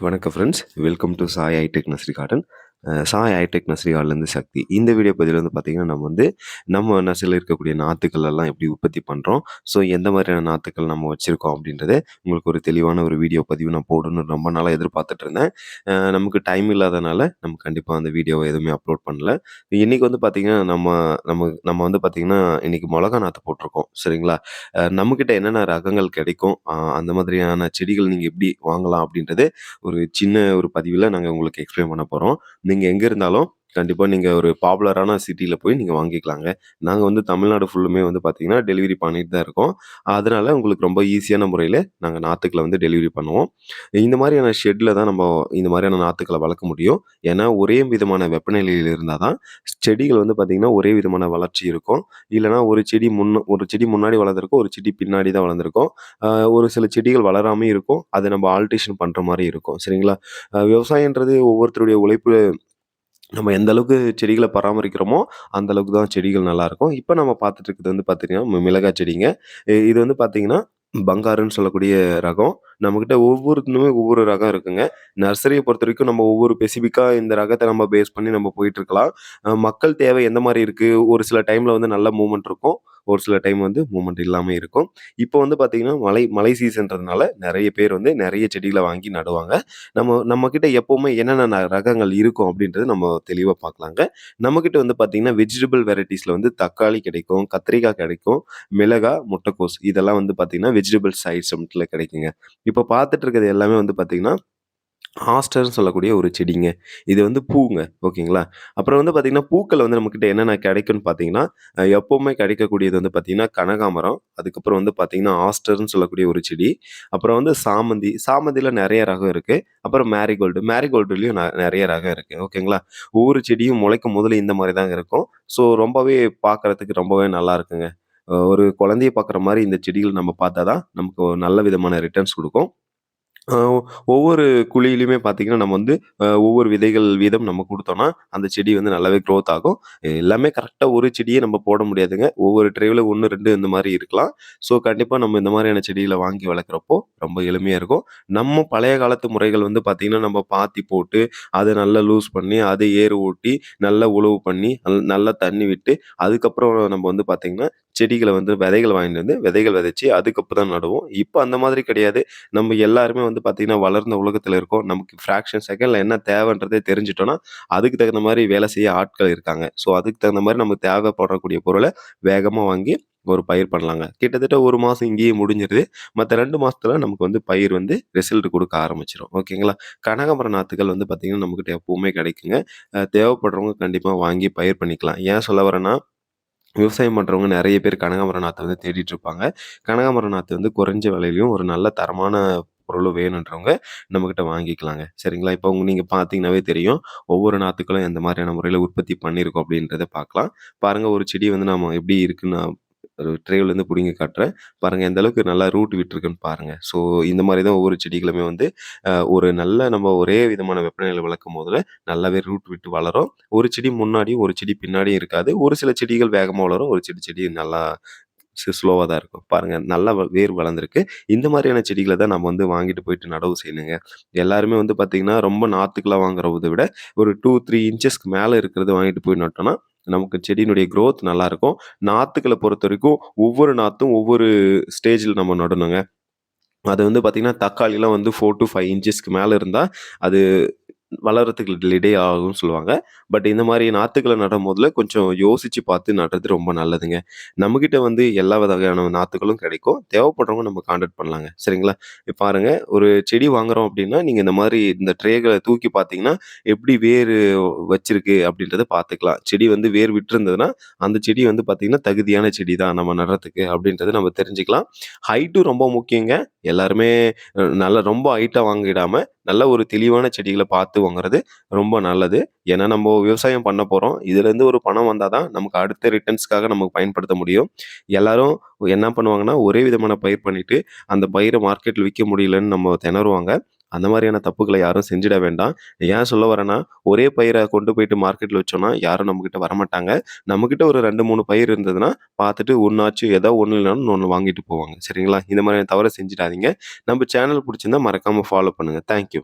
வணக்கம் friends welcome to Sai hitech nursery garden Sai hitech nursery Sakthi. இந்த video பதிவில் வந்து பார்த்திங்கன்னா நம்ம வந்து நம்ம நர்சரியில் இருக்கக்கூடிய நாற்றுக்கள் எல்லாம் எப்படி உற்பத்தி பண்ணுறோம் ஸோ எந்த மாதிரியான நாற்றுக்கள் நம்ம வச்சுருக்கோம் அப்படின்றது உங்களுக்கு ஒரு தெளிவான ஒரு வீடியோ பதிவு நான் போடணும்னு ரொம்ப நாளாக எதிர்பார்த்துட்டு இருந்தேன். நமக்கு டைம் இல்லாதனால நம்ம கண்டிப்பாக அந்த வீடியோவை எதுவுமே அப்லோட் பண்ணல. இன்றைக்கி வந்து பார்த்திங்கன்னா நம்ம நம்ம நம்ம வந்து பார்த்திங்கன்னா இன்றைக்கி மிளகா நாற்று போட்டிருக்கோம் சரிங்களா? நம்மக்கிட்ட என்னென்ன ரகங்கள் கிடைக்கும் அந்த மாதிரியான செடிகள் நீங்கள் எப்படி வாங்கலாம் அப்படின்றது ஒரு சின்ன ஒரு பதிவில் நாங்கள் உங்களுக்கு எக்ஸ்பிளைன் பண்ண போகிறோம் நீங்கள் எங்கே இருந்தாலும் கண்டிப்பாக நீங்கள் ஒரு பாப்புலரான சிட்டியில் போய் நீங்கள் வாங்கிக்கலாங்க. நாங்கள் வந்து தமிழ்நாடு ஃபுல்லுமே வந்து பார்த்தீங்கன்னா டெலிவரி பண்ணிட்டு தான் இருக்கோம். அதனால் உங்களுக்கு ரொம்ப ஈஸியான முறையில் நாங்கள் நாற்றுக்களை வந்து டெலிவரி பண்ணுவோம். இந்த மாதிரியான ஷெட்டில் தான் நம்ம இந்த மாதிரியான நாற்றுக்களை வளர்க்க முடியும். ஏன்னா ஒரே விதமான வெப்பநிலையில் இருந்தால் தான் செடிகள் வந்து பார்த்திங்கன்னா ஒரே விதமான வளர்ச்சி இருக்கும். இல்லைனா ஒரு செடி முன்ன ஒரு செடி முன்னாடி வளர்ந்துருக்கும் ஒரு செடி பின்னாடி தான் வளர்ந்துருக்கும். ஒரு சில செடிகள் வளராமே இருக்கும். அதை நம்ம ஆல்ட்ரேஷன் பண்ணுற மாதிரி இருக்கும். சரிங்களா? விவசாயன்றது ஒவ்வொருத்தருடைய உழைப்பு நம்ம எந்த அளவுக்கு செடிகளை பராமரிக்கிறோமோ அந்த அளவுக்கு தான் செடிகள் நல்லாயிருக்கும். இப்போ நம்ம பார்த்துட்டு இருக்கிறது வந்து பார்த்தீங்கன்னா மிளகாய் செடிங்க. இது வந்து பார்த்தீங்கன்னா பங்காருன்னு சொல்லக்கூடிய ரகம். நம்மக்கிட்ட ஒவ்வொருத்தனுமே ஒவ்வொரு ரகம் இருக்குங்க. நர்சரியை பொறுத்த வரைக்கும் நம்ம ஒவ்வொரு ஸ்பெசிஃபிக்காக இந்த ரகத்தை நம்ம பேஸ் பண்ணி நம்ம போயிட்டு இருக்கலாம் மக்கள் தேவை எந்த மாதிரி இருக்குது ஒரு சில டைமில் வந்து நல்ல மூமெண்ட் இருக்கும். ஒரு சில டைம் வந்து மூமெண்ட் இல்லாமல் இருக்கும். இப்போ வந்து பார்த்தீங்கன்னா மழை மழை சீசன்றதுனால நிறைய பேர் வந்து நிறைய செடிகளை வாங்கி நடுவாங்க. நம்ம நம்மக்கிட்ட எப்போவுமே என்னென்ன ரகங்கள் இருக்கும் அப்படின்றது நம்ம தெளிவாக பார்க்கலாங்க நம்மக்கிட்ட வந்து பார்த்தீங்கன்னா வெஜிடபிள் வெரைட்டிஸில் வந்து தக்காளி கிடைக்கும் கத்திரிக்காய் கிடைக்கும் மிளகாய் முட்டைக்கோஸ் இதெல்லாம் வந்து பார்த்தீங்கன்னா வெஜிடபிள் சைட்ஸ் சைட்ஸில் கிடைக்குங்க. இப்போ பார்த்துட்டு இருக்கிறது எல்லாமே வந்து பார்த்தீங்கன்னா ஆஸ்டர்னு சொல்லக்கூடிய ஒரு செடிங்க. இது வந்து பூங்க ஓகேங்களா? அப்புறம் வந்து பார்த்தீங்கன்னா பூக்கள் வந்து நம்மக்கிட்ட என்னென்ன கிடைக்கும்னு பார்த்தீங்கன்னா எப்போவுமே கிடைக்கக்கூடியது வந்து பார்த்திங்கன்னா கனகாமரம் அதுக்கப்புறம் வந்து பார்த்திங்கன்னா ஆஸ்டர்னு சொல்லக்கூடிய ஒரு செடி அப்புறம் வந்து சாமந்தி சாமந்தியில் நிறைய ரகம் இருக்குது அப்புறம் மேரிகோல்டு மேரிகோல்டுலேயும் நிறைய ரகம் இருக்குது ஓகேங்களா? ஒவ்வொரு செடியும் முளைக்கும் முதல்ல இந்த மாதிரி தாங்க இருக்கும். ஸோ ரொம்பவே பார்க்கறதுக்கு ரொம்பவே நல்லா இருக்குங்க. ஒரு குழந்தைய பார்க்குற மாதிரி இந்த செடிகள் நம்ம பார்த்தா தான் நமக்கு ஒரு நல்ல விதமான ரிட்டர்ன்ஸ் கொடுக்கும். ஒவ்வொரு குழியிலுமே பார்த்தீங்கன்னா நம்ம வந்து ஒவ்வொரு விதைகள் வீதம் நம்ம கொடுத்தோம்னா அந்த செடி வந்து நல்லாவே க்ரோத் ஆகும். எல்லாமே கரெக்டாக ஒரு செடியை நம்ம போட முடியாதுங்க. ஒவ்வொரு ட்ரைவில் ஒன்று ரெண்டு இந்த மாதிரி இருக்கலாம். ஸோ கண்டிப்பாக நம்ம இந்த மாதிரியான செடிகளை வாங்கி வளர்க்குறப்போ ரொம்ப எளிமையாக இருக்கும். நம்ம பழைய காலத்து முறைகள் வந்து பார்த்திங்கன்னா நம்ம பாத்தி போட்டு அதை நல்லா லூஸ் பண்ணி அதை ஏறு ஓட்டி நல்லா உழவு பண்ணி நல்லா தண்ணி விட்டு அதுக்கப்புறம் நம்ம வந்து பார்த்திங்கன்னா செடிகளை வந்து விதைகள் வாங்கிட்டு வந்து விதைகள் விதைச்சி அதுக்கப்புறம் தான் நடுவோம். இப்போ அந்த மாதிரி கிடையாது. நம்ம எல்லாருமே வந்து பார்த்திங்கன்னா வளர்ந்த உலகத்தில் இருக்கோம். நமக்கு ஃப்ராக்ஷன் செகண்டில் என்ன தேவைன்றதே தெரிஞ்சிட்டோன்னா அதுக்கு தகுந்த மாதிரி வேலை செய்ய ஆட்கள் இருக்காங்க. ஸோ அதுக்கு தகுந்த மாதிரி நமக்கு தேவைப்படக்கூடிய பொருளை வேகமாக வாங்கி ஒரு பயிர் பண்ணலாங்க. கிட்டத்தட்ட ஒரு மாதம் இங்கேயே முடிஞ்சிருது. மற்ற ரெண்டு மாதத்தில் நமக்கு வந்து பயிர் வந்து ரிசல்ட் கொடுக்க ஆரம்பிச்சிடும் ஓகேங்களா? கனகமர நாற்றுகள் வந்து பார்த்திங்கன்னா நம்மக்கிட்ட எப்பவுமே கிடைக்குங்க. தேவைப்படுறவங்க கண்டிப்பாக வாங்கி பயிர் பண்ணிக்கலாம். ஏன் சொல்ல வரேன்னா விவசாயம் பண்ணுறவங்க நிறைய பேர் கனகாமர நாற்றை வந்து தேடிட்டு இருப்பாங்க. கனகாமர நாற்று வந்து குறைஞ்ச விலையிலையும் ஒரு நல்ல தரமான பொருளும் வேணுன்றவங்க நம்மக்கிட்ட வாங்கிக்கலாங்க. சரிங்களா? இப்போ உங்க நீங்கள் பார்த்தீங்கன்னாவே தெரியும். ஒவ்வொரு நாற்றுக்களும் எந்த மாதிரியான முறையில் உற்பத்தி பண்ணியிருக்கோம் அப்படின்றத பார்க்கலாம். பாருங்கள் ஒரு செடி வந்து நம்ம எப்படி இருக்குன்னு ட்ரேவிலேருந்து பிடுங்கி காட்டுறேன். பாருங்கள் எந்த அளவுக்கு நல்லா ரூட் விட்டுருக்குன்னு பாருங்கள் ஸோ இந்த மாதிரி தான் ஒவ்வொரு செடிகளுமே வந்து ஒரு நல்ல நம்ம ஒரே விதமான வெப்பநிலையில் வளர்க்கும் போதில் நல்லாவே ரூட் விட்டு வளரும். ஒரு செடி முன்னாடியும் ஒரு செடி பின்னாடியும் இருக்காது. ஒரு சில செடிகள் வேகமாக வளரும் ஒரு செடி செடி நல்லா ஸ்லோவாக தான் இருக்கும். பாருங்கள் நல்லா வ- வேர் வளர்ந்துருக்கு. இந்த மாதிரியான செடிகளை தான் நம்ம வந்து வாங்கிட்டு போயிட்டு நடவு செய்யணுங்க. எல்லாருமே வந்து பார்த்திங்கன்னா ரொம்ப நாற்றுக்கெல்லாம் வாங்குறத விட ஒரு டூ த்ரீ இன்ச்சஸ்க்கு மேலே இருக்கிறது வாங்கிட்டு போய் நட்டோம்னா நமக்கு செடியினுடைய க்ரோத் நல்லாயிருக்கும் நாற்றுக்களை பொறுத்த வரைக்கும் ஒவ்வொரு நாற்றும் ஒவ்வொரு ஸ்டேஜில் நம்ம நடணுங்க. அது வந்து பார்த்திங்கன்னா தக்காளிலாம் வந்து ஃபோர் டு ஃபைவ் இன்ச்சஸ்க்கு மேலே இருந்தால் அது வளர்கிறதுக்கு டிலே ஆகும்னு சொல்லுவாங்க. பட் இந்த மாதிரி நாற்றுக்களை நடும் போதில் கொஞ்சம் யோசித்து பார்த்து நடுறது ரொம்ப நல்லதுங்க. நம்மக்கிட்ட வந்து எல்லா வகையான நாற்றுகளும் கிடைக்கும். தேவைப்படுறவங்க நம்ம காண்டாக்ட் பண்ணலாங்க. சரிங்களா? இப்போ பாருங்கள் ஒரு செடி வாங்குறோம் அப்படின்னா நீங்கள் இந்த மாதிரி இந்த ட்ரேகளை தூக்கி பார்த்தீங்கன்னா எப்படி வேர் வச்சிருக்கு அப்படின்றத பார்த்துக்கலாம். செடி வந்து வேர் விட்டுருந்ததுன்னா அந்த செடி வந்து பார்த்திங்கன்னா தகுதியான செடி தான் நம்ம நடுறதுக்கு அப்படின்றத நம்ம தெரிஞ்சுக்கலாம். ஹைட்டும் ரொம்ப முக்கியங்க. எல்லாருமே நல்லா நல்ல ரொம்ப ஹைட்டாக வாங்கிடாமல் நல்ல ஒரு தெளிவான செடிகளை பார்த்து வாங்குறது ரொம்ப நல்லது. ஏன்னா நம்ம விவசாயம் பண்ண போகிறோம் இதுலேருந்து ஒரு பணம் வந்தால் தான் நமக்கு அடுத்த ரிட்டர்ன்ஸ்க்காக நமக்கு பயன்படுத்த முடியும். எல்லாரும் என்ன பண்ணுவாங்கன்னா ஒரே விதமான பயிர் பண்ணிவிட்டு அந்த பயிரை மார்க்கெட்டில் விற்க முடியலன்னு நம்ம திணறுவாங்க. அந்த மாதிரியான தப்புகளை யாரும் செஞ்சிட வேண்டாம். ஏன் சொல்ல வரேன்னா ஒரே பயிரை கொண்டு போயிட்டு மார்க்கெட்டில் வச்சோம்னா யாரும் நம்மக்கிட்ட வரமாட்டாங்க. நம்மக்கிட்ட ஒரு ரெண்டு மூணு பயிர் இருந்ததுன்னா பார்த்துட்டு ஒன்றாச்சும் ஏதோ ஒன்று இல்லைனாலும் ஒன்று வாங்கிட்டு போவாங்க. சரிங்களா? இந்த மாதிரியான தவறை செஞ்சிடாதீங்க. நம்ம சேனல் பிடிச்சிருந்தா மறக்காமல் ஃபாலோ பண்ணுங்கள் தேங்க்யூ